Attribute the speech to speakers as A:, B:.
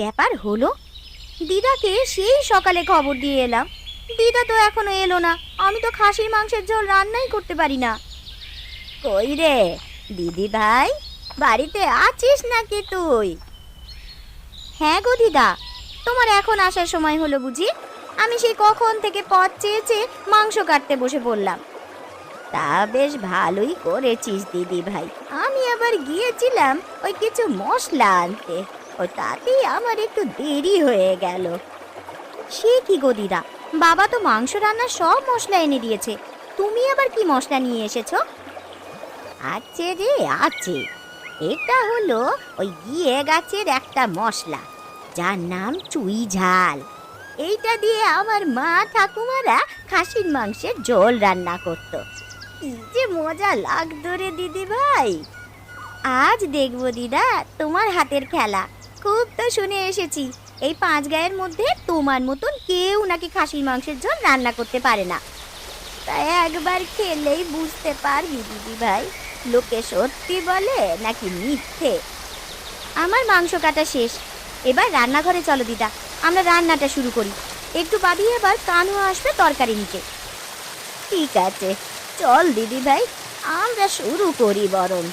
A: ব্যাপার হলো? দিদাকে সেই সকালে খবর দিয়ে এলাম। দিদা তো এখনও এলো না। আমি তো খাসির মাংসের ঝোল রান্নাই করতে পারি না। কই রে, দিদি ভাই, বাড়িতে আছিস নাকি তুই? হ্যাঁ গো দিদা, তোমার এখন আসার সময় হলো বুঝি। আমি সেই কখন থেকে পথ চেয়ে চেয়ে মাংস কাটতে বসে পড়লাম। তা বেশ ভালোই করেছিস দিদি ভাই। আমি আবার গিয়েছিলাম ওই কিছু মশলা আনতে। ও তাতেই আমার একটু দেরি হয়ে গেল। সে কি গো দিদা? বাবা তো মাংস রান্নার সব মশলা এনে দিয়েছে। তুমি আবার কি মশলা নিয়ে এসেছ? আছে রে, আছে। এটা হলো ওই গিয়ে গাছের একটা মশলা, যার নাম চুই ঝাল। এইটা দিয়ে আমার মা ঠাকুমারা খাসির মাংসের ঝোল রান্না করতো। যে মজা লাগতো রে দিদি ভাই আজ দেখব দিদা তোমার হাতের খেলা। খুব তো শুনে এসেছি। এই পাঁচ গায়ের মধ্যে তোমার মতন কেউ নাকি খাসির মাংসের ঝোল রান্না করতে পারে না। তাই একবার খেলেই বুঝতে পারবি দিদি ভাই, লোকে সত্যি বলে নাকি মিথ্যে। আমার মাংস কাটা শেষ। এবার রান্নাঘরে চলো দিদা, আমরা রান্নাটা শুরু করি। একটু বাদিয়ে এবার কানু আসবে তরকারি নিতে। ঠিক আছে, চল দিদি ভাই, আমরা শুরু করি বরং।